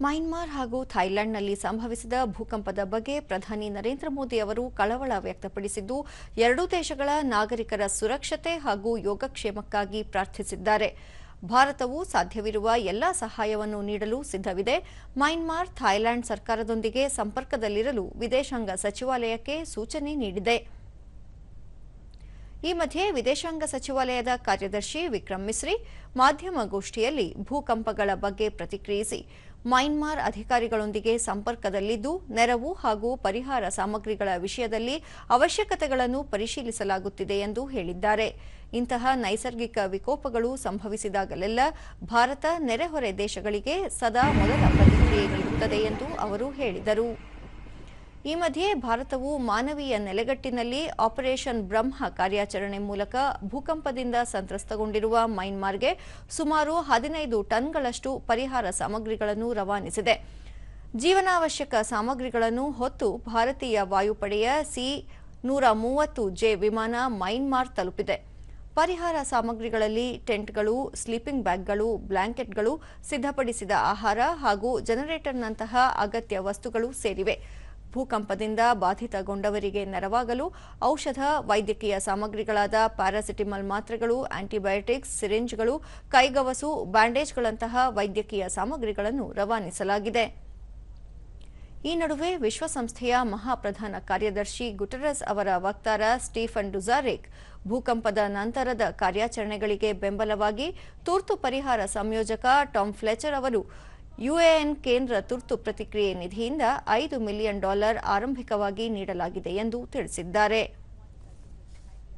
Myanmar ಹಾಗೂ ಥೈಲ್ಯಾಂಡ್ನಲ್ಲಿ ಸಂಭವಿಸಿದ ಭೂಕಂಪದ ಬಗ್ಗೆ ಪ್ರಧಾನಿ ನರೇಂದ್ರ ಮೋದಿ ಅವರು ಕಳವಳ ವ್ಯಕ್ತಪಡಿಸಿದ್ದು, ಎರಡೂ ದೇಶಗಳ ನಾಗರಿಕರ ಸುರಕ್ಷತೆ ಹಾಗೂ ಯೋಗಕ್ಷೇಮಕ್ಕಾಗಿ ಪ್ರಾರ್ಥಿಸಿದ್ದಾರೆ. ಭಾರತವು ಸಾಧ್ಯವಿರುವ ಎಲ್ಲಾ ಸಹಾಯವನ್ನು ನೀಡಲು ಸಿದ್ಧವಿದೆ. ಮೈನ್ಮಾರ್ ಥೈಲ್ಯಾಂಡ್ ಸರ್ಕಾರದೊಂದಿಗೆ ಸಂಪರ್ಕದಲ್ಲಿರಲು ವಿದೇಶಾಂಗ ಸಚಿವಾಲಯಕ್ಕೆ ಸೂಚನೆ ನೀಡಿದೆ. ಈ ಮಧ್ಯೆ ವಿದೇಶಾಂಗ ಸಚಿವಾಲಯದ ಕಾರ್ಯದರ್ಶಿ ವಿಕ್ರಮ್ ಮಿಸ್ರಿ ಮಾಧ್ಯಮಗೋಷ್ಠಿಯಲ್ಲಿ ಭೂಕಂಪಗಳ ಬಗ್ಗೆ ಪ್ರತಿಕ್ರಿಯಿಸಿ ಮೈನ್ಮಾರ್ ಅಧಿಕಾರಿಗಳೊಂದಿಗೆ ಸಂಪರ್ಕದಲ್ಲಿದ್ದು, ನೆರವು ಹಾಗೂ ಪರಿಹಾರ ಸಾಮಗ್ರಿಗಳ ವಿಷಯದಲ್ಲಿ ಅವಶ್ಯಕತೆಗಳನ್ನು ಪರಿಶೀಲಿಸಲಾಗುತ್ತಿದೆ ಎಂದು ಹೇಳಿದ್ದಾರೆ. ಇಂತಹ ನೈಸರ್ಗಿಕ ವಿಕೋಪಗಳು ಸಂಭವಿಸಿದಾಗಲೆಲ್ಲ ಭಾರತ ನೆರೆಹೊರೆ ದೇಶಗಳಿಗೆ ಸದಾ ಮೊದಲ ಪ್ರತಿಕ್ರಿಯೆ ನೀಡುತ್ತದೆ ಎಂದು ಅವರು ಹೇಳಿದರು. ಈ ಮಧ್ಯೆ ಭಾರತವು ಮಾನವೀಯ ನೆಲೆಗಟ್ಟಿನಲ್ಲಿ ಆಪರೇಷನ್ ಬ್ರಹ್ಮ ಕಾರ್ಯಾಚರಣೆ ಮೂಲಕ ಭೂಕಂಪದಿಂದ ಸಂತ್ರಸ್ತಗೊಂಡಿರುವ ಮೈನ್ಮಾರ್ಗೆ ಸುಮಾರು ಹದಿನೈದು ಟನ್ಗಳಷ್ಟು ಪರಿಹಾರ ಸಾಮಗ್ರಿಗಳನ್ನು ರವಾನಿಸಿದೆ. ಜೀವನಾವಶ್ಯಕ ಸಾಮಗ್ರಿಗಳನ್ನು ಹೊತ್ತು ಭಾರತೀಯ ವಾಯುಪಡೆಯ ಸಿ ನೂರ ಮೂವತ್ತು ಜೆ ವಿಮಾನ ಮೈನ್ಮಾರ್ ತಲುಪಿದೆ. ಪರಿಹಾರ ಸಾಮಗ್ರಿಗಳಲ್ಲಿ ಟೆಂಟ್ಗಳು, ಸ್ಲೀಪಿಂಗ್ ಬ್ಯಾಗ್ಗಳು, ಬ್ಲಾಂಕೆಟ್ಗಳು ಸಿದ್ಧಪಡಿಸಿದ ಆಹಾರ ಹಾಗೂ ಜನರೇಟರ್ನಂತಹ ಅಗತ್ಯ ವಸ್ತುಗಳು ಸೇರಿವೆ. ಭೂಕಂಪದಿಂದ ಬಾಧಿತಗೊಂಡವರಿಗೆ ನೆರವಾಗಲು ಔಷಧ, ವೈದ್ಯಕೀಯ ಸಾಮಗ್ರಿಗಳಾದ ಪ್ಯಾರಾಸಿಟಿಮಲ್ ಮಾತ್ರೆಗಳು, ಆಂಟಿಬಯೋಟಿಕ್ಸ್, ಸಿರಿಂಜ್ಗಳು, ಕೈಗವಸು, ಬ್ಯಾಂಡೇಜ್ಗಳಂತಹ ವೈದ್ಯಕೀಯ ಸಾಮಗ್ರಿಗಳನ್ನು ರವಾನಿಸಲಾಗಿದೆ. ಈ ನಡುವೆ ವಿಶ್ವಸಂಸ್ಥೆಯ ಮಹಾಪ್ರಧಾನ ಕಾರ್ಯದರ್ಶಿ ಗುಟರಸ್ ಅವರ ವಕ್ತಾರ ಸ್ಟೀಫನ್ ಡುಜಾರಿಕ್ ಭೂಕಂಪದ ನಂತರದ ಕಾರ್ಯಾಚರಣೆಗಳಿಗೆ ಬೆಂಬಲವಾಗಿ ತುರ್ತು ಪರಿಹಾರ ಸಂಯೋಜಕ ಟಾಮ್ ಫ್ಲೆಚರ್ ಅವರು ಯುಎಎನ್ ಕೇಂದ್ರ ತುರ್ತು ಪ್ರತಿಕ್ರಿಯೆ ನಿಧಿಯಿಂದ ಐದು ಮಿಲಿಯನ್ ಡಾಲರ್ ಆರಂಭಿಕವಾಗಿ ನೀಡಲಾಗಿದೆ ಎಂದು ತಿಳಿಸಿದ್ದಾರೆ.